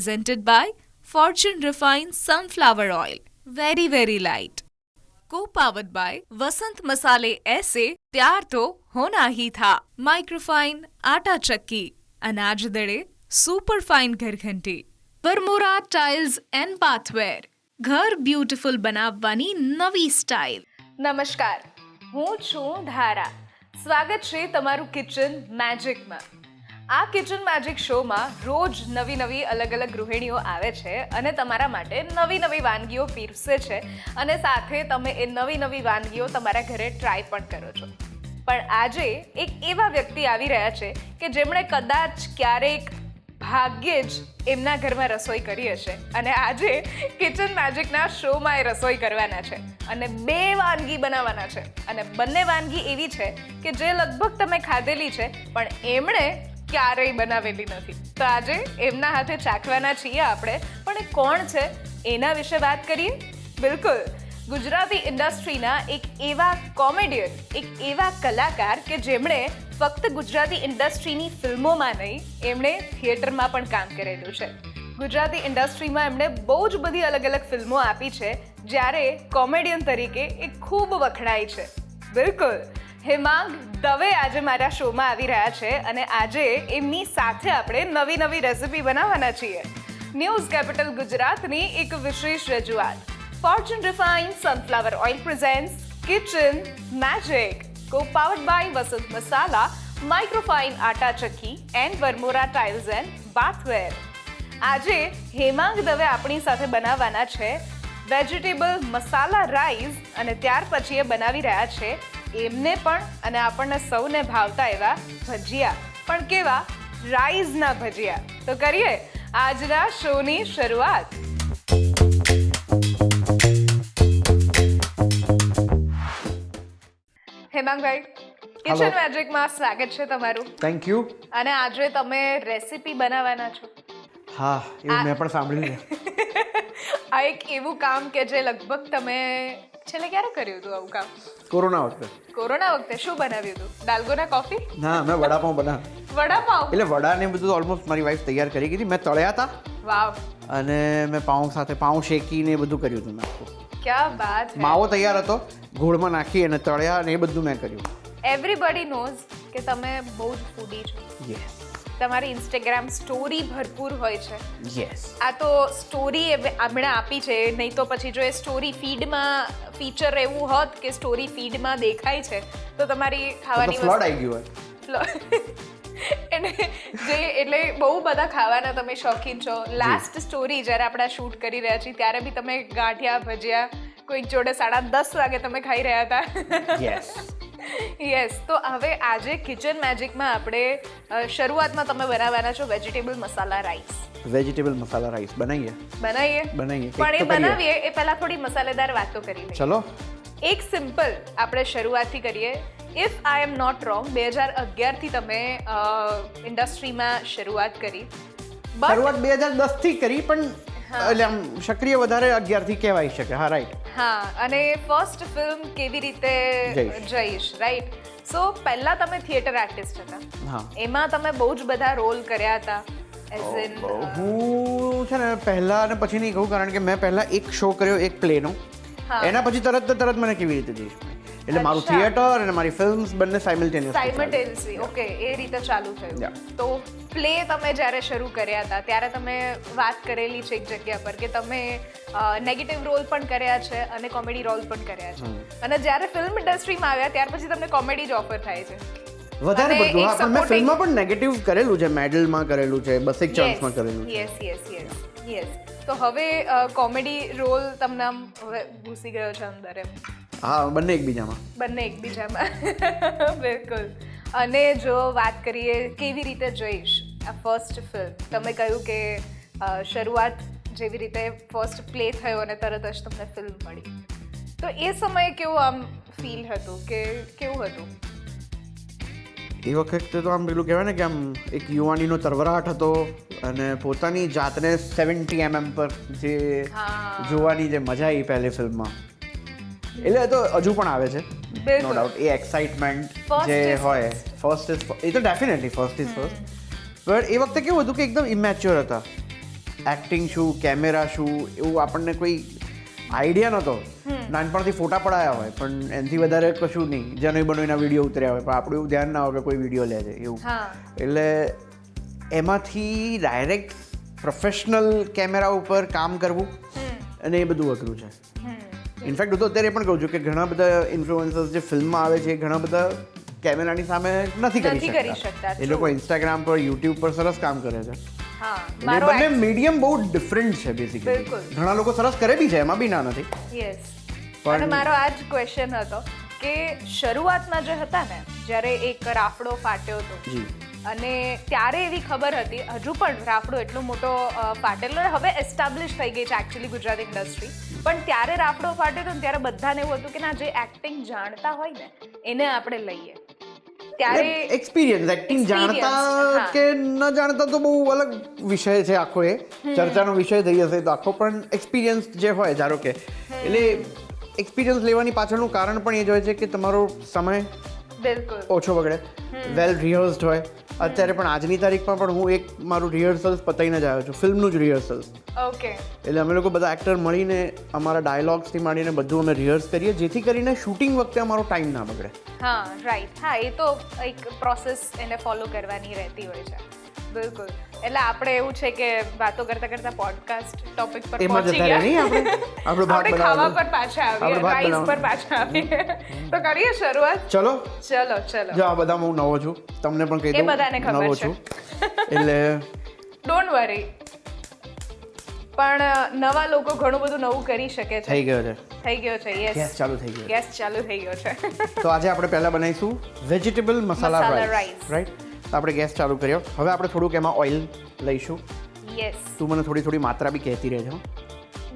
presented by Fortune Refined Sunflower Oil. Very, very light. Co-powered by Vasant Masale ऐसे प्यार तो होना ही था माइक्रोफाइन आटा चक्की अनाज दड़े super fine ઘરઘંટી Varmora tiles and bathware ઘર બ્યુટીફુલ બનાવવાની નવી સ્ટાઇલ નમસ્કાર હું છું ધારા સ્વાગત છે તમારું કિચન મેજિકમાં આ કિચન મેજિક શોમાં રોજ નવી નવી અલગ અલગ ગૃહિણીઓ આવે છે અને તમારા માટે નવી નવી વાનગીઓ પીરસે છે અને સાથે તમે એ નવી નવી વાનગીઓ તમારા ઘરે ટ્રાય પણ કરો છો. પણ આજે એક એવા વ્યક્તિ આવી રહ્યા છે કે જેમણે કદાચ ક્યારેક ભાગ્યે જ એમના ઘરમાં રસોઈ કરી હશે અને આજે કિચન મેજિકના શોમાં એ રસોઈ કરવાના છે અને બે વાનગી બનાવવાના છે અને બંને વાનગી એવી છે કે જે લગભગ તમે ખાધેલી છે પણ એમણે ક્યારેય બનાવેલી નથી. તો આજે એમના હાથે ચાખવાના છીએ આપણે. પણ એ કોણ છે? એના વિશે વાત કરીએ? બિલકુલ. ગુજરાતી ઇન્ડસ્ટ્રીના એક એવા કોમેડિયન, એક એવા કલાકાર કે જેમણે ફક્ત ગુજરાતી ઇન્ડસ્ટ્રીની ફિલ્મોમાં નહીં, એમણે થિયેટરમાં પણ કામ કરેલું છે. ગુજરાતી ઇન્ડસ્ટ્રીમાં એમણે બહુ જ બધી અલગ અલગ ફિલ્મો આપી છે, જ્યારે કોમેડિયન તરીકે એ ખૂબ વખણાય છે. બિલકુલ. હેમાંગ દવે આજે મારા શોમાં આવી રહ્યા છે અને આજે એમની સાથે આપણે નવી નવી રેસિપી બનાવવાના છીએ. ન્યૂઝ કેપિટલ ગુજરાતની એક વિશેષ રજૂઆત. Fortune refine sunflower oil presents kitchen magic co powered by Vasant masala microfine atta chakki and Varmora tiles and bathware આજે હેમાંગ દવે આપણી સાથે બનાવવાના છે. વેજીટેબલ મસાલા રાઈસ અને ત્યાર પછી એ બનાવી રહ્યા છે. એમને પણ અને આપણને સૌને ભાવતા એવા ભજીયા. પણ કેવા? રાઈઝના ભજીયા. તો કરીએ આજના શોની શરૂઆત. હેમાંગભાઈ કિચન. મેજિકમાં સ્વાગત છે તમારું. થેન્ક યુ અને આજે તમે રેસીપી બનાવવાના છો. હા એવું મેં પણ સાંભળ્યું છે. આ એક એવું કામ કે જે લગભગ તમે છેલ્લે ક્યારે કર્યું હતું આવું કામ? કોરોના વખતે. કોરોના વખતે શું બનાવ્યું હતું? દાલગોના કોફી ના મેં વડાપાઉં બનાવ્યા. વડાપાઉં? એટલે વડા ને બધું ઓલમોસ્ટ મારી વાઈફ તૈયાર કરી હતી. મેં તળ્યા હતા વાવ. અને મેં પાઉં સાથે પાઉં શેકીને બધું કર્યું હતું મેં. ક્યા ક્યાં બાત માવો તૈયાર હતો. ગોળમાં નાખી અને તળ્યા અને એ બધું મેં કર્યું. એવરીબડી નોઝ કે તમે બહુ જ ફૂડી છો. યસ તમારી ઇન્સ્ટાગ્રામ સ્ટોરી ભરપૂર હોય છે. યસ આ તો સ્ટોરી આપણે આપી છે નહીં તો પછી જો એ સ્ટોરી ફીડમાં ફીચર એવું હોત કે સ્ટોરી ફીડમાં દેખાય છે તો તમારી ખાવાની ફ્લોડ આવી ગયું હોય. એને જે એટલે બહુ બધા ખાવાના તમે શોખીન છો. લાસ્ટ સ્ટોરી જ્યારે આપણે શૂટ કરી રહ્યા છીએ ત્યારે બી તમે ગાંઠિયા ભજીયા કોઈક જોડે સાડા દસ વાગે તમે ખાઈ રહ્યા હતા. યસ યસ તો હવે આજે કિચન મેજિકમાં આપણે શરૂઆતમાં તમે બનાવવાના છો vegetable masala rice vegetable masala rice બનાવીએ? બનાવીએ? બનાવીએ. પણ એ. બનાવીએ એ પહેલા થોડી મસાલેદાર વાતો કરી ચલો. એક સિમ્પલ આપણે શરૂઆતથી કરીએ. If I am not wrong બે હજાર અગિયારથી તમે ઇન્ડસ્ટ્રીમાં શરૂઆત કરી. શરૂઆત બે હજાર દસથી કરી પણ એટલે આમ સક્રિય વધારે અગિયારથી કહેવાય શકે. હા રાઈટ હા અને ફર્સ્ટ ફિલ્મ કેવી રીતે જઈશ. રાઈટ સો પહેલા તમે થિયેટર આર્ટિસ્ટ હતા. હા. એમાં તમે બહુ જ બધા રોલ કર્યા હતા હું છે ને પહેલા અને પછી નહીં કહું કારણ કે મેં પહેલા એક શો કર્યો એક પ્લેનો. એના પછી તરત તરત મને કેવી રીતે જઈશ? એટલે મારું. થિયેટર અને મારી ફિલ્મ્સ બંને સાઇમલ્ટેનિયસ સાઇમલ્ટેનિયસલી ઓકે એ રીતે ચાલુ થયું. તો પ્લે તમે જ્યારે શરૂ કર્યા હતા ત્યારે તમે વાત કરેલી છે એક જગ્યા પર કે તમે નેગેટિવ રોલ પણ કર્યા છે અને કોમેડી રોલ પણ કર્યા છે. અને જ્યારે ફિલ્મ ઇન્ડસ્ટ્રીમાં આવ્યા ત્યાર પછી તમને કોમેડી જ ઓફર થાય છે. વધારે બધું હા પણ મેં ફિલ્મમાં પણ નેગેટિવ કરેલું છે મેડલમાં કરેલું છે બસેક ચાન્સમાં કરેલું છે. યસ યસ યસ યસ તો હવે કોમેડી રોલ તમને આમ હવે ઘૂસી ગયો છે અંદર એમ. હા બંને એકબીજામાં. બંને એકબીજામાં. બિલકુલ. અને જો વાત કરીએ કેવી રીતે જઈશ આ ફર્સ્ટ ફિલ્મ તમે કહ્યું કે શરૂઆત જેવી રીતે ફર્સ્ટ પ્લે થયો અને તરત જ તમને ફિલ્મ મળી. તો એ સમયે કેવું આમ ફીલ હતું કે કેવું હતું? એ વખતે તો આમ પેલું કહેવાય ને કે આમ એક યુવાનીનો તરવરાટ હતો અને પોતાની જાતને સેવન્ટી એમએમ પર જે જોવાની જે મજા આવી પહેલી ફિલ્મમાં. એટલે એ તો હજુ પણ આવે છે. નો ડાઉટ એ એક્સાઇટમેન્ટ જે હોય ફર્સ્ટ ઇઝ એ તો ડેફિનેટલી ફર્સ્ટ ઇઝ ફર્સ્ટ પણ એ વખતે કેવું હતું કે એકદમ ઇમેચ્યોર હતા. એક્ટિંગ શું કેમેરા શું એવું આપણને કોઈ આઈડિયા નહોતો. નાનપણથી ફોટા પડાયા હોય પણ એનાથી વધારે કશું નહીં. જેનો બનો એના વીડિયો ઉતર્યા હોય પણ આપણું એવું ધ્યાન ના હોય કે કોઈ વીડિયો લે છે એવું. એટલે એમાંથી ડાયરેક્ટ પ્રોફેશનલ કેમેરા ઉપર કામ કરવું અને એ બધું અઘરું છે. ઇનફેક્ટ હું તો અત્યારે પણ કહું છું કે ઘણા બધા ઇન્ફ્લુઅન્સર્સ જે ફિલ્મમાં આવે છે ઘણા બધા કેમેરાની સામે નથી કરી શકતા. એ લોકો ઇન્સ્ટાગ્રામ પર યુટ્યુબ પર સરસ કામ કરે છે. હા મારો બંને મીડિયમ બહુ ડિફરન્ટ છે બેસિકલી બિલકુલ. ઘણા લોકો સરસ કરે બી છે એમાં બી ના નથી. યસ પણ- અને મારો આ જ ક્વેશ્ચન હતો કે શરૂઆતમાં જે હતા ને જ્યારે એક રાફડો ફાટ્યો હતો જી. અને ત્યારે એવી ખબર હતી હજુ પણ રાફડો એટલો મોટો અ, ફાટેલો હવે એસ્ટાબ્લિશ થઈ ગઈ છે એકચ્યુઅલી ગુજરાતી ઇન્ડસ્ટ્રી પણ ત્યારે રાફડો ફાટ્યો હતો ને ત્યારે બધાને એવું હતું કે ના જે એક્ટિંગ જાણતા હોય ને એને આપણે લઈએ. ત્યારે એક્સપિરિયન્સ એક્ટિંગ જાણતા કે ન જાણતા તો બહુ અલગ વિષય છે આખો એ. ચર્ચાનો વિષય થઈ જશે તો આખો પણ એક્સપિરિયન્સ જે હોય ધારો કે એટલે એક્સપિરિયન્સ લેવાની પાછળનું કારણ પણ એ જ હોય છે કે તમારો સમય બિલકુલ. ઓછો બગડે. વેલ રિહર્સ્ડ હોય. અત્યારે પણ આજની તારીખમાં પણ હું એક મારું રિહર્સલ્સ પતાઈને જ આવ્યો છું. ફિલ્મનું જ રિહર્સલ ઓકે. એટલે અમે લોકો બધા એક્ટર મળીને અમારા ડાયલોગ્સથી માંડીને બધું અમે રિહર્સ કરીએ જેથી કરીને શૂટિંગ વખતે અમારો ટાઈમ ના બગડે. હા રાઈટ હા એ તો એક પ્રોસેસ એને ફોલો કરવાની રહેતી હોય છે. બિલકુલ. એટલે આપણે એવું છે કે વાતો કરતા કરતા પોડકાસ્ટ ટોપિક પર પહોંચી ગયા. નહીં આપણે આપણો ભાગ ખાવા પર પાછા આવીએ રાઈસ પર પાછા આવીએ. તો કરીએ શરૂઆત? ચલો. ચલો ચલો. જો આ બધામાં હું નવો છું. તમને પણ કહી એ બધાને ખબર છે. એટલે ડોન્ટ વરી પણ નવા લોકો ઘણું બધું નવું કરી શકે છે. થઈ ગયો છે. થઈ ગયો છે ગેસ યસ ચાલુ થઈ ગયો ગેસ ચાલુ થઈ ગયો છે. તો આજે આપણે પહેલા બનાવીશું vegetable masala masala rice right તો આપણે ગેસ ચાલુ કર્યો. હવે આપણે થોડુંક એમાં ઓઇલ લઈશું. યસ તું મને થોડી થોડી માત્રા બી કહેતી રહેજો.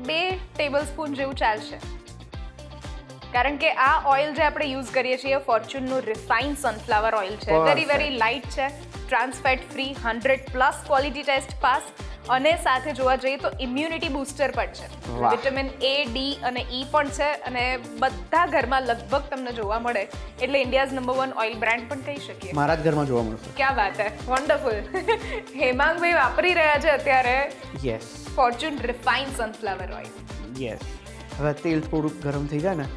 બે ટેબલ સ્પૂન જેવું ચાલશે. કારણ કે આ ઓઇલ જે આપણે યુઝ કરીએ છીએ ફોર્ચ્યુનનું રિફાઇન સનફ્લાવર ઓઇલ છે. વેરી વેરી લાઇટ છે. Trans fat free hundred plus quality test pass અને સાથે જોવા જઈએ તો ઇમ્યુનિટી બૂસ્ટર પણ છે. વિટામિન એ ડી અને ઈ પણ છે અને બધા ઘરમાં લગભગ તમને જોવા મળે. એટલે India's number one oil brand પણ કહી શકીએ. મારા જ ઘરમાં જોવા મળશે. ક્યાં વાત હે? વન્ડરફુલ હેમાંગભાઈ વાપરી રહ્યા છે અત્યારે. Yes Fortune refine sunflower oil yes હવે તેલ થોડુંક ગરમ થઈ જાય ને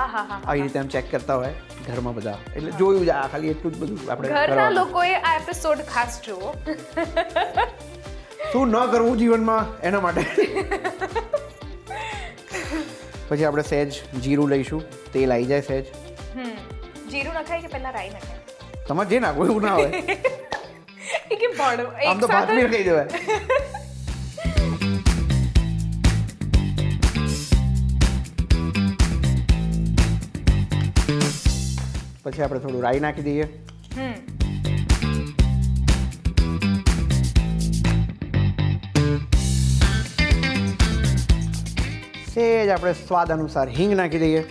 આવી રીતે આમ ચેક કરતા હોય ઘરમાં બધા. એટલે જોયું જ આ ખાલી એટલું જ બધું આપણે ઘરના લોકોએ આ એપિસોડ ખાસ જુઓ શું ન કરવું જીવનમાં એના માટે? પછી આપણે સહેજ જીરું લઈશું તેલ આવી જાય સહેજ હમ જીરું નખાય કે પહેલા રાઈ નખાય? તમારે જે નાખવું એવું ના હોય. કેમ કે પણ આમ તો ભાત બી કહી દેવાય. પછી આપણે થોડું રાઈ નાખી દઈએ. આપણે સ્વાદ અનુસાર હિંગ નાખી દઈએ.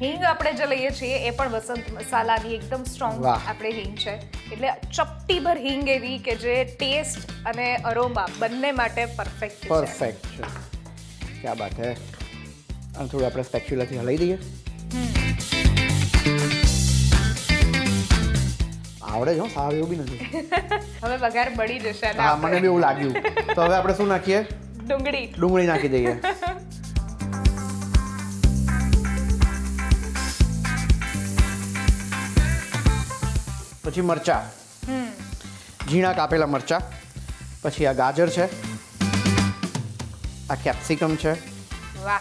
હિંગ આપણે જે લઈએ છીએ એ પણ વસંત મસાલાની એકદમ સ્ટ્રોંગ. આપણે હિંગ છે. એટલે ચપટીભર હિંગ એવી કે જે ટેસ્ટ અને અરોમા બંને માટે પરફેક્ટ છે. પરફેક્ટ છે. ક્યાં બાત હે? અને થોડું આપણે સ્પેચ્યુલાથી હલાવી દઈએ. આવડે છે સાવ એવું બી નથી. હવે વઘાર બળી જશે હા મને બી એવું લાગ્યું. તો હવે આપણે શું નાખીએ? ડુંગળી. ડુંગળી નાખી દઈએ. પછી મરચા. હમ. ઝીણા કાપેલા મરચા. પછી આ ગાજર છે. આ કેપ્સિકમ છે. વાહ.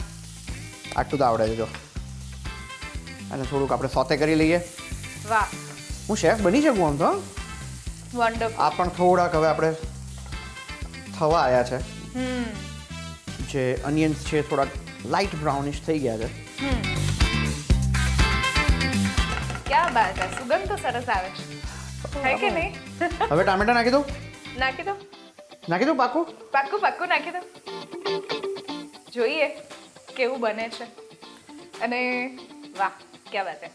આટલું તો આવડે છે જો. અને થોડુંક આપણે સોતે કરી લઈએ. વાહ. હું શેફ બની શકું આમ તો? વન્ડરફુલ આ પણ થોડાક હવે આપણે થવા આવ્યા છે. જે અનિયન્સ છે થોડાક લાઇટ બ્રાઉનિશ થઈ ગયા છે. ક્યાં બાત હે? સુગંધ તો સરસ આવે છે. હે કે નહીં? હવે ટામેટા નાખી દઉં? નાખી દો નાખી દઉં પાકું? પાક્કું પાક્કું નાખી દો જોઈએ કેવું બને છે. અને વાહ ક્યાં વાત હે?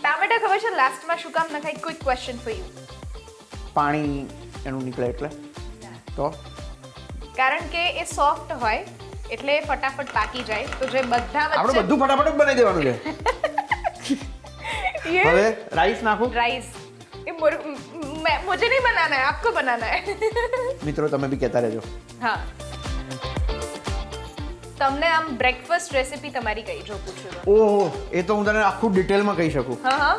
ટામેટા ખબર છે લાસ્ટમાં શું કામ નખાય? કોઈ ક્વેશ્ચન ફોર યુ પાણી એનું નીકળે એટલે. તો? કારણ કે એ સોફ્ટ હોય એટલે ફટાફટ પાકી જાય. તો જે બધા આપણે બધું ફટાફટ બનાવી દેવાનું છે. હવે રાઈસ નાખું. રાઈસ એ મુજે નહીં બનાના હે આપકો બનાના હે. મિત્રો તમે બી કહેતા રહેજો. હા. તમને આમ બ્રેકફાસ્ટ રેસિપી તમારી કઈ જો પૂછું ઓહો એ તો હું તને આખું ડિટેલમાં કહી શકું. હા હા.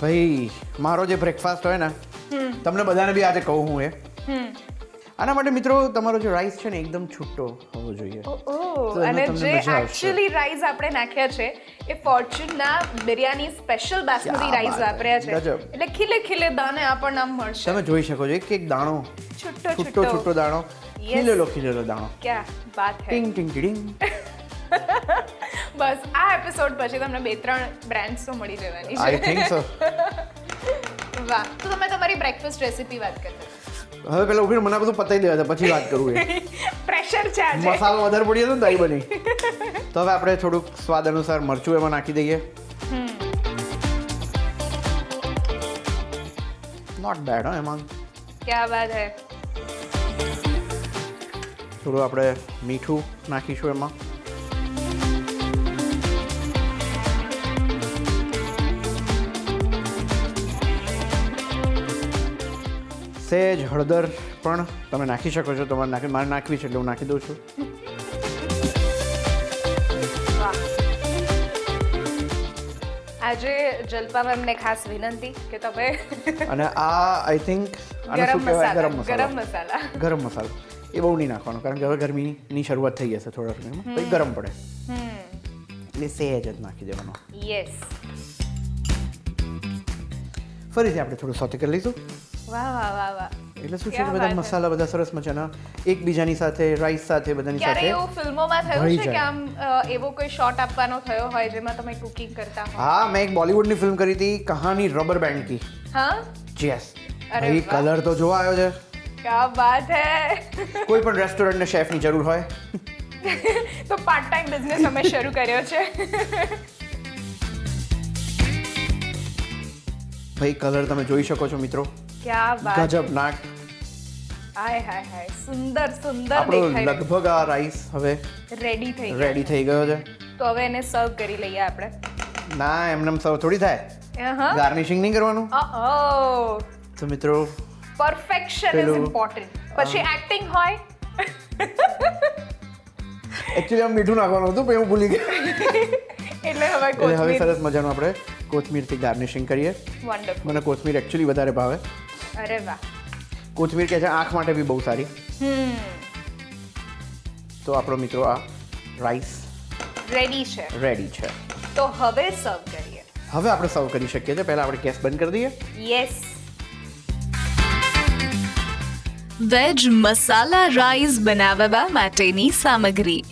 ભાઈ મારો જે બ્રેકફાસ્ટ હોય ને તમને બધાને બી આજે કહું હું એ. આના માટે મિત્રો તમારો જે રાઈસ છે ને એકદમ છૂટો હોવો જોઈએ. અને જે. એકચ્યુઅલી રાઈસ આપણે નાખ્યા છે એ ફોર્ચ્યુનના બિરયાની સ્પેશિયલ બાસમતી રાઈસ વાપર્યા છે. એટલે ખીલે ખીલે દાને આપણને આમ મળશે. તમે જોઈ શકો છો એક એક દાણો. છૂટો છૂટો છૂટો. દાણો. ખીલેલો ખીલેલો દાણો. ક્યાં વાત હે. ટિંગ ટિંગ ટિંગ. બસ આ એપિસોડ પછી તમને બે ત્રણ બ્રાન્ડ્સ તો મળી જવાની આઈ થિંક સો છે વાહ. તો તમે તમારી બ્રેકફાસ્ટ રેસિપી વાત કરતા હવે પેલા ઊભી મને બધું પતાવી દેવા પછી વાત કરું એ. પ્રેશર છે આજે. મસાલો વધારે પડી જતો ને દહીં બની. તો હવે આપણે થોડુંક સ્વાદ અનુસાર મરચું એમાં નાખી દઈએ. નોટ બેડ હો એમાં. ક્યા વાત હે. થોડું આપણે મીઠું નાખીશું એમાં. સહેજ હળદર પણ તમે નાખી શકો છો. તમારે નાખી મારે નાખવી છે એટલે હું નાખી દઉં છું. આજે જલપા મેમને ખાસ વિનંતી કે તમે અને આ આઈ થિંક ગરમ મસાલા ગરમ મસાલો. મસાલા. ગરમ મસાલો. એ બહુ નહીં નાખવાનો કારણ કે હવે ગરમીની શરૂઆત થઈ જશે થોડા સમયમાં પછી ગરમ પડે. એટલે સહેજ જ નાખી દેવાનો. યસ ફરીથી આપણે થોડું સોતે કરી લઈશું. વાહ વાહ વાહ વાહ. એટલે શું છે બધા મસાલા બધા સરસ મજાના? એકબીજાની સાથે રાઈસ સાથે બધાની સાથે? એવું ફિલ્મોમાં થયું છે કે આમ એવો કોઈ શોટ આપવાનો થયો હોય જેમાં તમે કુકિંગ કરતા હો? હા મેં એક બોલિવૂડની ફિલ્મ કરી હતી કહાની રબર બેન્ડ કી. હા? યસ અરે કલર તો જોવા આવ્યો છે. ક્યા બાત હે? કોઈ પણ રેસ્ટોરન્ટને શેફની જરૂર હોય. તો પાર્ટ ટાઈમ બિઝનેસ અમે શરૂ કર્યો છે. ભાઈ કલર તમે જોઈ શકો છો મિત્રો. ક્યા બાત ગજબ નાક હાય હાય હાય સુંદર સુંદર આપણો દેખાય લગભગ આ રાઈસ હવે રેડી થઈ ગયો। રેડી થઈ ગયો છે। તો હવે એને સર્વ કરી લઈએ આપણે। ના એમને સર્વ થોડી થાય। હા ગાર્નિશિંગ નહીં કરવાનું? ઓ તો મિત્રો પરફેક્શન ઇઝ પેલું, ઇમ્પોર્ટન્ટ પછી એક્ટિંગ હોય? એકચ્યુઅલી આમ મીઠું નાખવાનું હતું પણ હું ભૂલી ગયો. એટલે હવે એટલે હવે કોથમીર. સરસ મજાનું આપણે કોથમીરથી ગાર્નિશિંગ કરીએ. વન્ડરફુલ મને કોથમીર એકચ્યુઅલી વધારે ભાવે. અરે વાહ. કોથમીર કે છે આંખ માટે બી બહુ સારી. હમ. તો આપણો મિત્રો આ રાઈસ રેડી છે. રેડી છે. તો હવે સર્વ કરીએ. હવે આપણે સર્વ કરી શકીએ છીએ. પહેલાં આપણે ગેસ બંધ કરી દઈએ. યસ વેજ મસાલા રાઈસ બનાવવા માટેની સામગ્રી.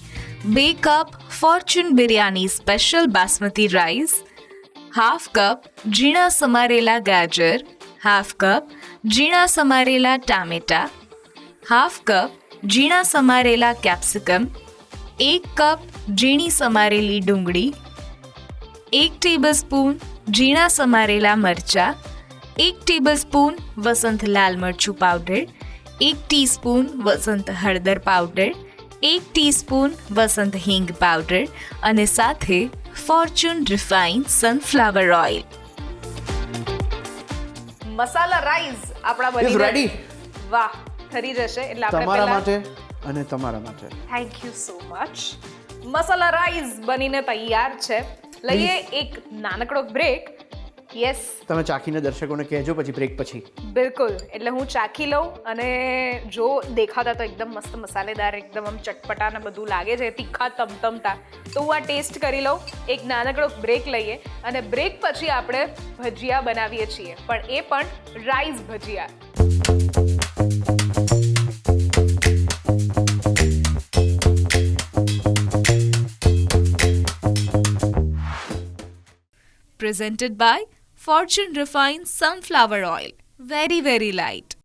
બે cup Fortune biryani special basmati rice half cup ઝીણા સમારેલા ગાજર. હાફ કપ ઝીણા સમારેલા ટામેટા, હાફ કપ ઝીણા સમારેલા કેપ્સિકમ, એક કપ ઝીણી સમારેલી ડુંગળી, એક ટેબલસ્પૂન ઝીણા સમારેલા મરચા, એક ટેબલસ્પૂન વસંત લાલ મરચું પાવડર, એક ટીસ્પૂન વસંત હળદર પાવડર, એક ટીસ્પૂન વસંત હિંગ પાવડર અને સાથે Fortune refine sunflower oil. Masala rice. આપણા બની રેડી વાહ થરી જશે. એટલે તમારા માટે અને તમારા માટે. Thank you so much masala rice બનીને તૈયાર છે. લઈએ એક નાનકડો બ્રેક યસ તમે ચાખીને દર્શકોને કહેજો પછી બ્રેક પછી. બિલકુલ. એટલે હું ચાખી લઉં અને જો દેખાતા તો એકદમ મસ્ત મસાલેદાર એકદમ આમ ચટપટા ને બધું લાગે છે તીખા તમતમતા. તો હું આ ટેસ્ટ કરી લઉં એક નાનકડો બ્રેક લઈએ અને બ્રેક પછી આપણે ભજીયા બનાવીએ છીએ. પણ એ પણ rice bhajiya. Presented by Fortune Refined Sunflower Oil. Very, very light.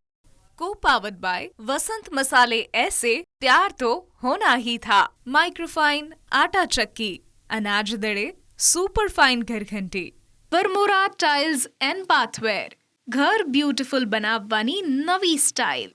Co-powered by वसंत मसाले ऐसे प्यार तो होना ही था माइक्रोफाइन आटा चक्की अनाज दड़े सुपर फाइन घर घंटी વરમોરા ટાઇલ્સ એન્ડ બાથવેર ઘર બ્યુટીફુલ બનાવવાની નવી સ્ટાઇલ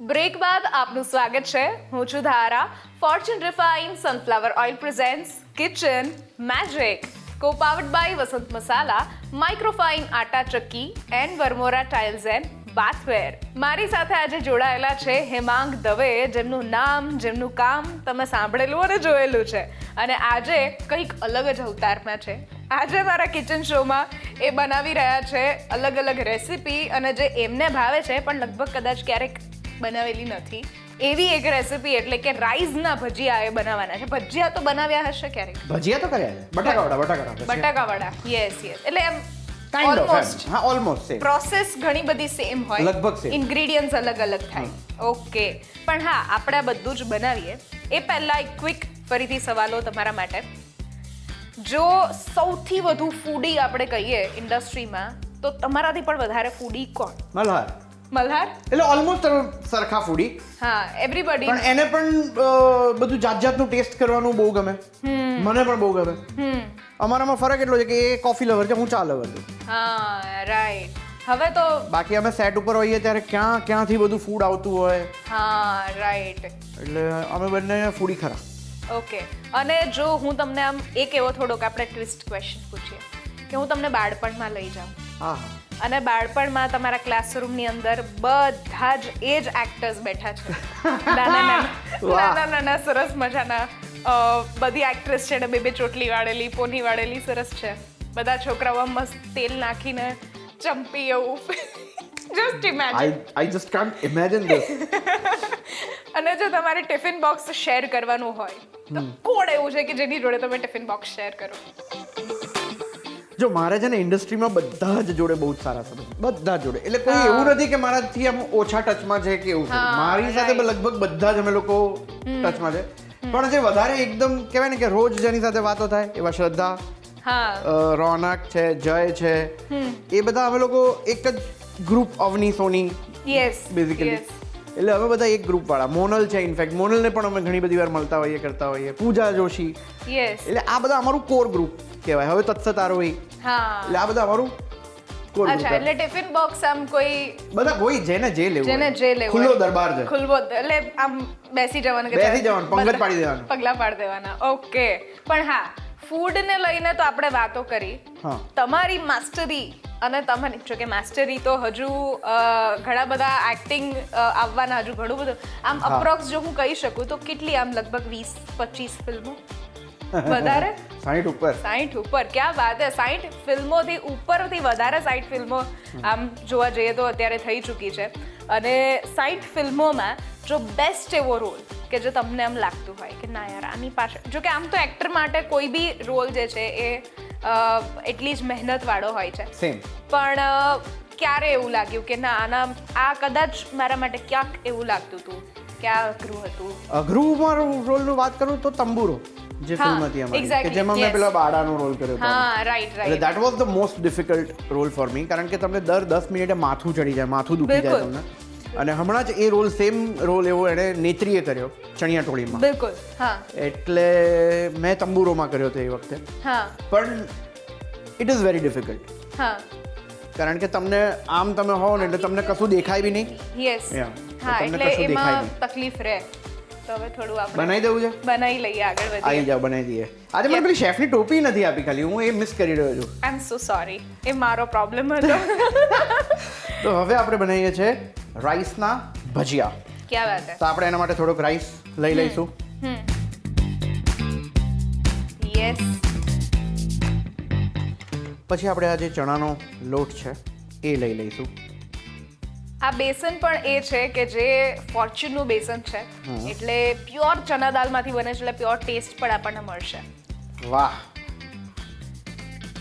બ્રેક બાદ આપનું સ્વાગત છે હું છું Dhara Fortune refine sunflower oil presents kitchen magic co powered by Vasant masala microfine atta chakki and Varmora tiles and bathware મારી સાથે આજે જોડાયેલા છે હેમાંગ દવે, જેમનું નામ, જેમનું કામ તમે સાંભળેલું અને જોયેલું છે. અને આજે કંઈક અલગ જ અવતારમાં છે. આજે મારા કિચન શોમાં એ બનાવી રહ્યા છે અલગ અલગ રેસીપી અને જે એમને ભાવે છે, પણ લગભગ કદાચ ક્યારેક બનાવેલી નથી. એવી એક રેસીપી એટલે કે રાઈસના ભજીયા એ બનાવવાના છે. ભજીયા તો બનાવ્યા હશે ક્યારેક? ભજીયા તો કર્યા છે. બટાકાવડા બટાકાવાળા બટાકાવાળા. યસ યસ એટલે એમ કાઇન્ડ ઓલમોસ્ટ ઓફ હા ઓલમોસ્ટ સેમ પ્રોસેસ ઘણી બધી સેમ હોય. લગભગ સેમ ઇન્ગ્રેડિયન્ટ્સ અલગ અલગ થાય. ઓકે પણ હા આપણે બધું જ બનાવીએ. એ પહેલા એક ક્વિક ફરીથી સવાલો તમારા માટે. જો સૌથી વધુ ફૂડી આપણે કહીએ ઇન્ડસ્ટ્રીમાં તો તમારાથી પણ વધારે ફૂડી કોણ? મલ્હાર. મલ્હાર? એટલે ઓલમોસ્ટ સરખા ફૂડી હા એવરીબડી પણ એને પણ બધું જાત જાતનું ટેસ્ટ કરવાનું બહુ ગમે. મને પણ બહુ ગમે. હમ. અમારામાં ફરક એટલો છે કે એ કોફી લવર છે હું ચા લવર છું. હા રાઈટ હવે તો બાકી અમે સેટ ઉપર હોઈએ ત્યારે ક્યાં ક્યાંથી બધું ફૂડ આવતું હોય? હા રાઈટ એટલે અમે બંને ફૂડી ખરા. ઓકે. અને જો હું તમને આમ એક એવો થોડોક આપણે ટ્વિસ્ટ ક્વેશ્ચન પૂછીએ કે હું તમને બાળપણમાં લઈ જાઉં. હા હા. અને બાળપણમાં તમારા ક્લાસરૂમની અંદર બધા જ એ જ એક્ટર્સ બેઠા છે. નાના નાના સરસ મજાના બધી એક્ટ્રેસ છે ને બે બે ચોટલી વાળેલી પોની વાળેલી સરસ છે. બધા છોકરાઓ મસ્ત તેલ નાખીને ચંપી એવું. Just imagine I just can't imagine this અને જો તમારે ટિફિન બોક્સ શેર કરવાનું હોય તો કોણ એવું છે કે જેની જોડે તમે ટિફિન બોક્સ શેર કરો? જો મારે છે ને ઇન્ડસ્ટ્રીમાં બધા જ જોડે બહુ જ સારા સંબંધ બધા જોડે. એટલે કોઈ એવું નથી કે મારાથી આમ ઓછા ટચમાં છે કે એવું મારી સાથે લગભગ બધા જ અમે લોકો ટચમાં છે. પણ જે વધારે એકદમ કહેવાય ને કે રોજ જેની સાથે વાતો થાય એવા શ્રદ્ધા રોનક છે જય છે એ બધા અમે લોકો એક જ group Avani Soni yes basically એટલે અમે બધા એક ગ્રુપ વાળા મોનલ છે ઇનફેક્ટ મોનલને પણ અમે ઘણી બધી વાર મળતા હોઈએ કરતા હોઈએ. પૂજા જોશી. એટલે આ બધા અમારું કોર ગ્રુપ કહેવાય. હવે તત્સત આરોહી હા. એટલે આ બધા અમારું કોર અચ્છા એટલે ટિફિન બોક્સ આમ કોઈ બધા કોઈ જેને જે લેવું જેને જે લેવું ખુલ્લો દરબાર છે. ખુલ્લો એટલે આમ બેસી જવાનું કે બેસી જવાનું, પંગજ પાડી દેવાનું. પગલા પાડી દેવાના. ઓકે પણ હા ફૂડ ને લઈને તો આપણે વાતો કરી. તમારી માસ્ટરી અને તમે જો કે માસ્ટરી તો હજુ ઘણા બધા એક્ટિંગ આવવાના હજુ ઘણું બધું. આમ. અપ્રોક્સ જો હું કહી શકું તો કેટલી આમ લગભગ વીસ પચીસ ફિલ્મો? વધારે? સાઈઠ ઉપર. સાઈઠ ઉપર. ક્યાં વાત હે? સાઈઠ ફિલ્મોથી ઉપરથી વધારે સાઈઠ ફિલ્મો આમ જોવા જઈએ તો અત્યારે થઈ ચૂકી છે. અને સાઈઠ ફિલ્મોમાં જો બેસ્ટ એવો રોલ કે જે તમને આમ લાગતું હોય કે ના યાર આની પાછળ જો કે આમ તો એક્ટર માટે કોઈ બી રોલ જે છે એ એટલી જ મહેનત વાળો હોય છે. સેમ પણ ક્યારે એવું લાગ્યું કે ના આના આ કદાચ મારા માટે ક્યાંક એવું લાગતું હતું? કે આ અઘરું હતું? અઘરું મારું રોલનું વાત કરું તો તંબુરો. જે ફિલ્મ હતી અમારી કે જેમાં મેં પેલા બાળાનો રોલ કર્યો હતો. હા right right that was the most difficult role for me કારણ કે તમને દર દસ મિનિટે માથું ચડી જાય માથું દુખી જાય તમને. અને હમણાં જ એ રોલ સેમ રોલ એવો એણે નેત્રીએ કર્યો ચણિયા ટોળીમાં. બિલકુલ હા. એટલે મેં તંબુરોમાં કર્યો હતો એ વખતે. હા. પણ ઇટ ઇઝ વેરી ડિફિકલ્ટ હા. કારણ કે તમને આમ તમે હો ને એટલે તમને કશું દેખાય બી નહીં. યસ હા એટલે એમાં. તકલીફ રહે. તો હવે થોડું આપણે બનાવી દેવું છે? બનાવી લઈએ આગળ આવી વધીએ જાઓ બનાવી દઈએ. આજે મને પેલી શેફની ટોપી નથી આપી ખાલી હું એ મિસ કરી રહ્યો છું. આઈ એમ સો સોરી એ મારો પ્રોબ્લેમ હતો. તો હવે આપણે બનાવીએ છીએ રાઈસના ભજીયા. ક્યાં વાત છે તો આપણે એના માટે થોડોક રાઈસ લઈ લઈશું. યસ પછી આપણે આ જે ચણાનો લોટ છે એ લઈ લઈશું. આ બેસન પણ એ છે કે જે ફોર્ચ્યુનનું બેસન છે. એટલે પ્યોર ચના દાલમાંથી બને છે એટલે પ્યોર ટેસ્ટ પણ આપણને મળશે. વાહ.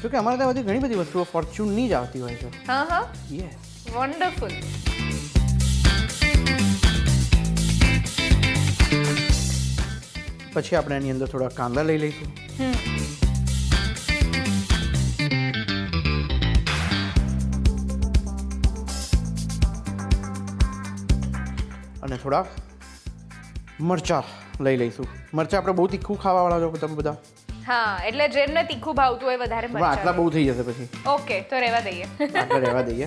જોકે અમારે ત્યાં બધી ઘણી બધી વસ્તુઓ ફોર્ચ્યુનની જ આવતી હોય છે. હા હા. યસ વન્ડરફુલ પછી આપણે એની અંદર થોડા કાંદા લઈ લઈશું. થોડા મરચાં લઈ લઈશું. મરચાં આપણે બહુ તીખું ખાવાવાળા છો તમે બધા. હા એટલે જેમને તીખું ભાવતું હોય વધારે પણ આટલા બહુ થઈ જશે પછી. ઓકે તો રહેવા દઈએ. આપણે રહેવા દઈએ.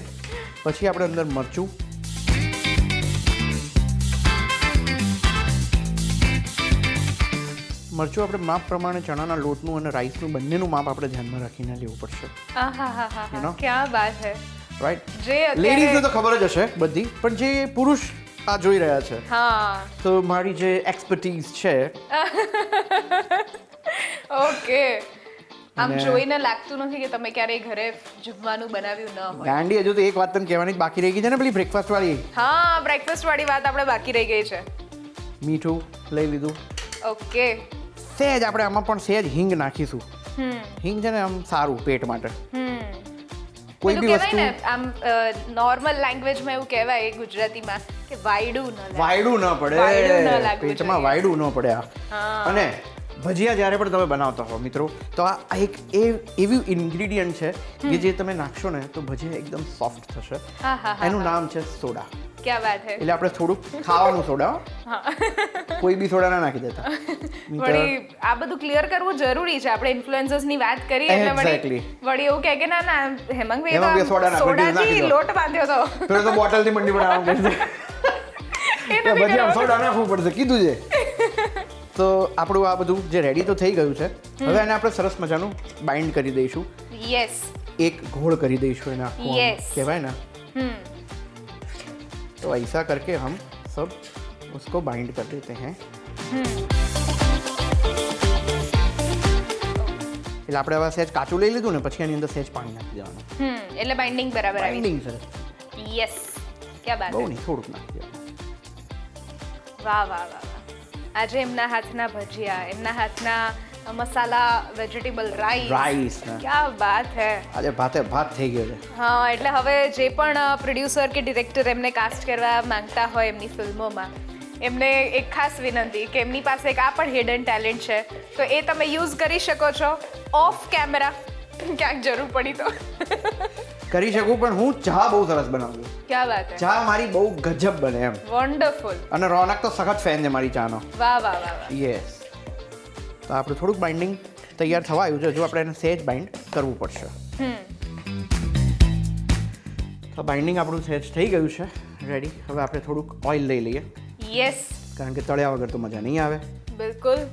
પછી આપણે અંદર મરચું. મરચું આપણે માપ પ્રમાણે ચણાના લોટનું અને રાઈસનું બંનેનું માપ આપણે ધ્યાનમાં રાખીને લેવું પડશે. ક્યાં વાત છે રાઈટ જે લેડીઝને તો ખબર જ હશે બધી પણ જે પુરુષ આ જોઈ રહ્યા છે. હા. તો મારી જે એક્સપર્ટીઝ છે ઓકે. આમ જોઈને લાગતું નથી કે તમે ક્યારેય ઘરે જમવાનું બનાવ્યું ન હોય. ગાંડી હજુ તો એક વાત તમને કહેવાની બાકી રહી ગઈ છે ને પેલી બ્રેકફાસ્ટ વાળી હા બ્રેકફાસ્ટ વાળી વાત આપણે બાકી રહી ગઈ છે. મીઠું લઈ લીધું. ઓકે. સહેજ આપણે આમાં પણ સહેજ હિંગ નાખીશું. હિંગ છે ને આમ સારું પેટ માટે. કોઈ બી વસ્તુ આમ નોર્મલ લેંગ્વેજમાં એવું કહેવાય ગુજરાતીમાં કે વાયડું ન લાગે. વાયડું ન પડે. જોઈએ. વાયડું ન પડે આ. અને ભજીયા જ્યારે પણ તમે બનાવતા હો મિત્રો તો આ એક એ એવું ઇન્ગ્રીડિયન્ટ છે કે જે તમે નાખશો ને તો ભજીયા એકદમ સોફ્ટ થશે. એનું નામ છે સોડા. ક્યાં વાત હે? એટલે આપણે થોડુંક ખાવાનું સોડા હો. કોઈ બી સોડા ના નાખી દેતા. વળી આ બધું ક્લિયર કરવું જરૂરી છે. આપણે ઇન્ફ્લુએન્સર્સની વાત કરી એટલે વળી વળી એવું કહે કે ના ના હેમંગ ભાઈ સોડા સોડાથી. લોટ બાંધ્યો તો. તો તો બોટલથી મંડી બનાવવાનું છે. એ બધી આમ સોડા નાખવું પડશે કીધું છે. તો આપણું આ બધું જે રેડી તો થઈ ગયું છે. હવે આને આપણે સરસ મજાનું બાઇન્ડ કરી દઈશું. યસ એક ઘોળ કરી દઈશું એને આખું કહેવાય ને. હમ. तो ऐसा करके हम सब उसको बाइंड कर देते हैं એટલે આપણે હવે સહેજ કાચું લઈ લીધું ને પછી એની અંદર સહેજ પાણી નાખી દેવાનું હમ એટલે બાઇન્ડિંગ બરાબર આવી બાઇન્ડિંગ સરસ યસ ક્યાં બાત બહુ હે. નહીં થોડુંક નાખી દેવાનું વાહ વાહ વાહ વાહ આજે એમના હાથના ભજીયા એમના હાથના મસાલા વેજીટેબલ રાઈસ રાઈસ ક્યાં વાત હે? આજે ભાતે ભાત થઈ ગયો છે. હા એટલે હવે જે પણ પ્રોડ્યુસર કે ડિરેક્ટર એમને કાસ્ટ કરવા માંગતા હોય એમની ફિલ્મોમાં એમને એક ખાસ વિનંતી કે એમની પાસે એક આ પણ હિડન ટેલેન્ટ છે. તો એ તમે યુઝ કરી શકો છો ઓફ કેમેરા ક્યાંક જરૂર પડી તો. કરી શકું પણ હું ચા બહુ સરસ બનાવું ક્યાં વાત ચા મારી બહુ ગજબ બને એમ. વન્ડરફુલ અને રોનક તો સખત ફેન છે મારી ચાનો. વાહ વાહ વાહ યસ તો આપણે થોડુંક બાઇન્ડિંગ તૈયાર થવા આવ્યું છે હજુ આપણે એને સહેજ બાઇન્ડ કરવું પડશે. હમ તો બાઇન્ડિંગ આપણું સહેજ થઈ ગયું છે. રેડી હવે આપણે થોડુંક ઓઇલ લઈ લઈએ. યસ કારણ કે તળ્યા વગર તો મજા નહીં આવે. બિલકુલ.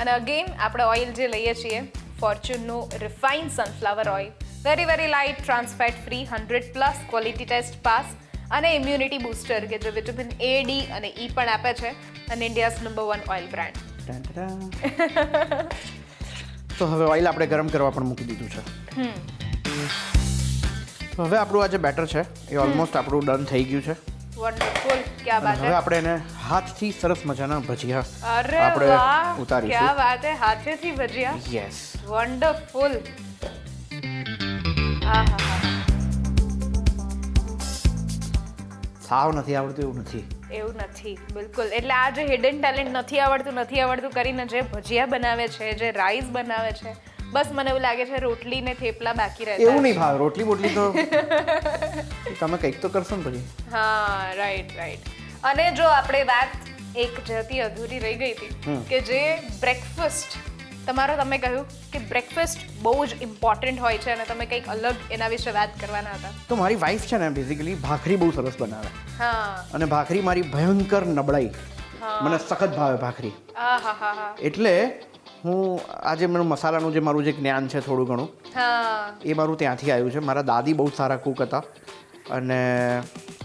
અને અગેન આપણે ઓઇલ જે લઈએ છીએ ફોર્ચ્યુનનું refined sunflower oil very very light trans fat free hundred plus quality test pass અને ઇમ્યુનિટી બૂસ્ટર કે જે વિટામિન એ ડી અને ઈ પણ આપે છે. અને India's number one oil brand. તો હવે ઓઇલ આપણે ગરમ કરવા પણ મૂકી દીધું છે. હવે આપણું આ જે બેટર છે. એ ઓલમોસ્ટ આપણું ડન થઈ ગયું છે. વન્ડરફુલ ક્યા બાત હવે આપણે એને હાથથી સરસ મજાના ભજીયા અરે આપણે ઉતારી ક્યા વાત હે? હાથેથી ભજીયા? યસ વન્ડરફુલ આહા સાવ નથી આવડતું એવું નથી. એવું નથી બિલકુલ. એટલે આ જે હિડન ટેલેન્ટ નથી આવડતું નથી આવડતું કરીને જે ભજીયા બનાવે છે જે રાઈસ બનાવે છે બસ મને એવું લાગે છે રોટલી ને થેપલા બાકી રહેતા એવું નહીં ભાવ રોટલી બોટલી તો તમે કંઈક તો કરશો ને પછી. હા રાઈટ રાઈટ અને જો આપણે વાત એક જતી અધૂરી રહી ગઈ હતી કે જે બ્રેકફાસ્ટ તમારો તમે કહ્યું કે બ્રેકફાસ્ટ બહુ જ ઇમ્પોર્ટન્ટ હોય છે અને તમે કંઈક અલગ એના વિશે વાત કરવાના હતા. તો મારી વાઈફ છે ને બેઝિકલી ભાખરી બહુ સરસ બનાવે. હા. અને ભાખરી મારી ભયંકર નબળાઈ. મને સખત ભાવે ભાખરી. એટલે હું આજે મને મસાલાનું જે મારું જે જ્ઞાન છે થોડું ઘણું હા. એ મારું ત્યાંથી આવ્યું છે. મારા દાદી બહુ સારા કૂક હતા. અને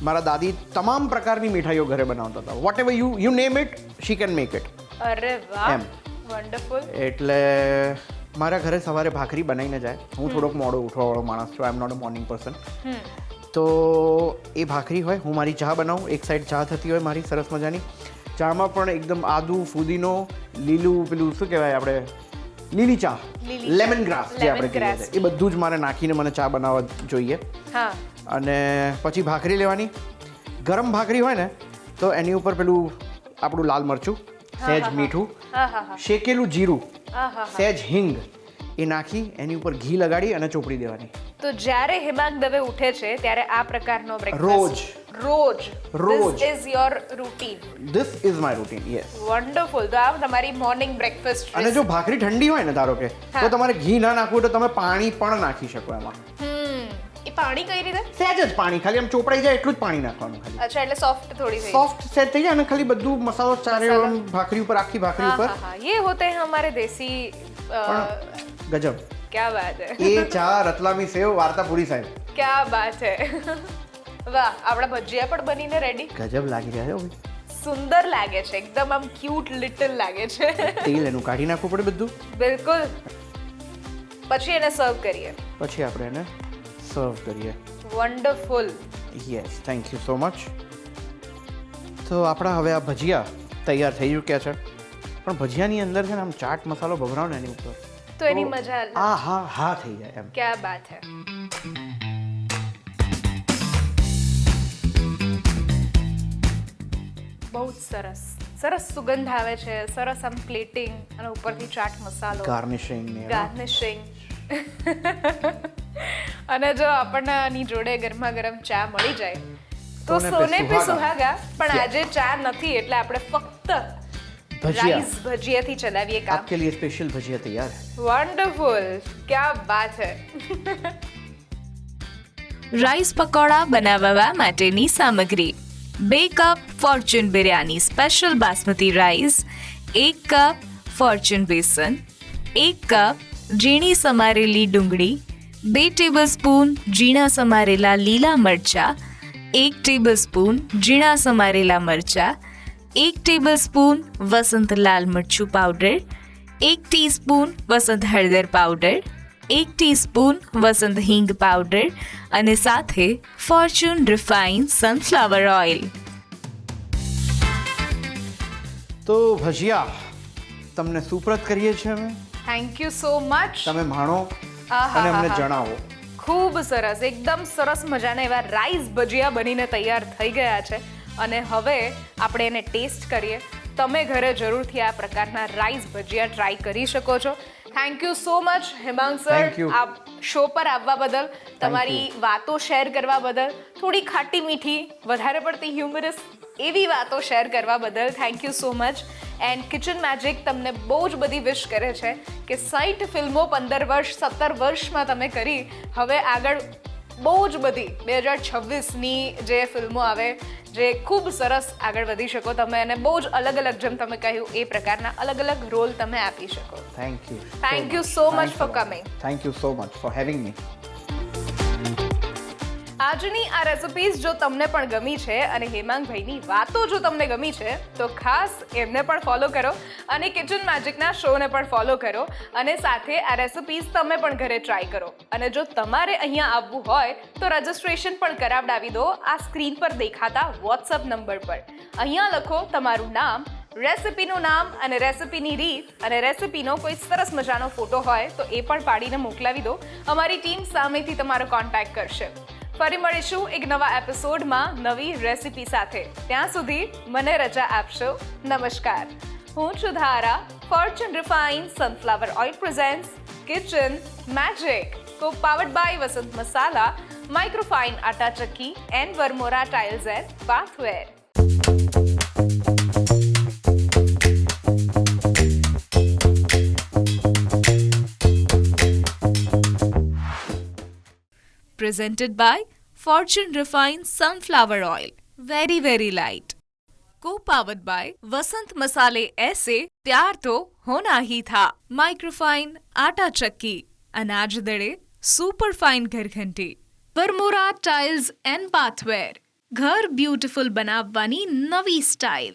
મારા દાદી તમામ પ્રકારની મીઠાઈઓ ઘરે બનાવતા હતા. Whatever you you name it she can make it અરે વાહ. એમ. વન્ડરફુલ એટલે મારા ઘરે સવારે ભાખરી બનાવીને જાય. હું થોડોક મોડો ઉઠવાવાળો માણસ છું. I am not a morning person તો એ ભાખરી હોય હું મારી ચા બનાવું. એક સાઈડ ચા થતી હોય મારી સરસ મજાની. ચામાં પણ એકદમ આદુ ફુદીનો લીલું પેલું શું કહેવાય આપણે? લીલી ચા. લેમન ગ્રાસ જે આપણે કહીએ છીએ. એ બધું જ મારે નાખીને મને ચા બનાવવા જોઈએ. અને પછી ભાખરી લેવાની. ગરમ ભાખરી હોય ને તો એની ઉપર પેલું આપણું લાલ મરચું સહેજ મીઠું શેકેલું જીરું સહેજ હિંગ એ નાખી એની ઉપર ઘી લગાડી અને ચોપડી દેવાની. તો જ્યારે હિમાંગ દવે ઉઠે છે ત્યારે આ પ્રકારનો રોજ. બ્રેકફાસ્ટ રોજ. રોજ. Is your routine this is my routine yes wonderful તો આ તમારી મોર્નિંગ બ્રેકફાસ્ટ અને જો ભાખરી ઠંડી હોય ને ધારો કે તો તમારે ઘી ના નાખવું તો તમે પાણી પણ નાખી શકો એમાં. પાણી કઈ રીતે? સહેજ જ પાણી ખાલી આમ ચોપડાઈ જાય એટલું જ પાણી નાખવાનું ખાલી. અચ્છા એટલે સોફ્ટ થોડી થઈ સોફ્ટ સેટ થઈ જાય અને ખાલી બધું મસાલો ચારે ભાખરી ઉપર આખી ભાખરી ઉપર. હા યે હોતે હૈ હમારે દેસી ગજબ. ક્યા બાત હે? એ ચા રતલામી સેવ વાર્તા પૂરી સાહેબ. ક્યા બાત હે? વાહ આપણા ભજીયા પણ બનીને રેડી ગજબ લાગી રહ્યા છે સુંદર લાગે છે. એકદમ આમ ક્યુટ લિટલ લાગે છે. તેલ એનું કાઢી નાખવું પડે બધું. બિલકુલ. પછી એને સર્વ કરીએ. પછી આપણે એને સર્વ કરીએ. Wonderful yes thank you so much તો આપણા હવે આ ભજીયા તૈયાર થઈ ચૂક્યા છે. પણ ભજીયાની અંદર છે ને આમ ચાટ મસાલો ભભરાવ ને એની ઉપર તો એની મજા આ હા હા થઈ જાય એમ. ક્યા બાત હે? બહુ જ સરસ. સરસ સુગંધ આવે છે સરસ આમ પ્લેટિંગ અને ઉપરથી ચાટ મસાલો. ગાર્નિશિંગ ગાર્નિશિંગ અને જો આપણને જોડે ગરમા ગરમ ચા મળી જાય તો સોને પે સુહાગા પણ આજે ચા નથી એટલે આપણે ફક્ત રાઈસ ભજીયાથી ચલાવીએ કામ આપકે લિયે સ્પેશિયલ ભજીયા તૈયાર વન્ડરફુલ ક્યા બાત હે રાઈસ પકોડા બનાવવા માટેની સામગ્રી બે cup Fortune biryani special basmati rice એક કપ ફોર્ચ્યુન બેસન એક કપ ઝીણી સમારેલી ડુંગળી બે ટેબલસ્પૂન ઝીણા સમારેલા લીલા મરચા એક ટેબલસ્પૂન ઝીણા સમારેલા મરચા એક ટેબલસ્પૂન વસંત લાલ મરચું પાવડર એક ટીસ્પૂન વસંત હળદર પાવડર એક ટીસ્પૂન વસંત હિંગ પાવડર અને સાથે ફોર્ચ્યુન રિફાઇન સનફ્લાવર ઓઇલ તો ભજીયા તમને સુપ્રત કરીએ છીએ અમે? થેન્ક યુ સો મચ તમે માણો? અને અમને જણાવો. ખૂબ સરસ એકદમ સરસ મજાના એવા રાઈસ ભજીયા બનીને તૈયાર થઈ ગયા છે. અને હવે આપણે એને ટેસ્ટ કરીએ. તમે ઘરે જરૂરથી આ પ્રકારના રાઈસ ભજીયા ટ્રાય કરી શકો છો. Thank you so much Hemang sir આપ શો પર આવવા બદલ તમારી વાતો શેર કરવા બદલ થોડી ખાટી મીઠી વધારે પડતી હ્યુમરસ એવી વાતો શેર કરવા બદલ thank you so much and kitchen magic તમને બહુ જ બધી વિશ કરે છે કે સાઈઠ ફિલ્મો પંદર વર્ષ સત્તર વર્ષમાં તમે કરી. હવે આગળ બહુ જ બધી. બે હજાર છવ્વીસની જે ફિલ્મો આવે જે ખૂબ સરસ આગળ વધી શકો તમે અને બહુ જ અલગ અલગ જેમ તમે કહ્યું એ પ્રકારના અલગ અલગ રોલ તમે આપી શકો. Thank you thank you so much for coming thank you so much for having me આજની આ રેસિપીઝ જો તમને પણ ગમી છે અને હેમાંગભાઈની વાતો જો તમને ગમી છે, તો ખાસ એમને પણ ફોલો કરો અને કિચન મેજિકના શોને પણ ફોલો કરો અને સાથે આ રેસિપીઝ તમે પણ ઘરે ટ્રાય કરો. અને જો તમારે અહીંયા આવવું હોય, તો રજિસ્ટ્રેશન પણ કરાવડાવી દો. આ સ્ક્રીન પર દેખાતા વોટ્સઅપ નંબર પર. અહીંયા લખો તમારું નામ રેસિપીનું નામ અને રેસિપીની રીત અને રેસિપીનો કોઈ સરસ મજાનો ફોટો હોય, તો એ પણ પાડીને મોકલાવી દો. અમારી ટીમ સામેથી તમારો કોન્ટેક્ટ કરશે. ફરી મળીશું એક નવા એપિસોડમાં નવી રેસિપી સાથે. ત્યાં સુધી મને રજા આપશો. નમસ્કાર. હું છું Dhara Fortune refine sunflower oil presents kitchen magic co powered by Vasant masala microfine atta chakki and Varmora tiles and bathware presented by Fortune Refined Sunflower Oil. Very, very light. Co-powered by वसंत मसाले ऐसे प्यार तो होना ही था microfine आटा चक्की अनाज दड़े super fine घर घंटी વરમોરા ટાઇલ્સ એન્ડ બાથવેર ઘર બ્યુટીફુલ બનાવવાની નવી સ્ટાઇલ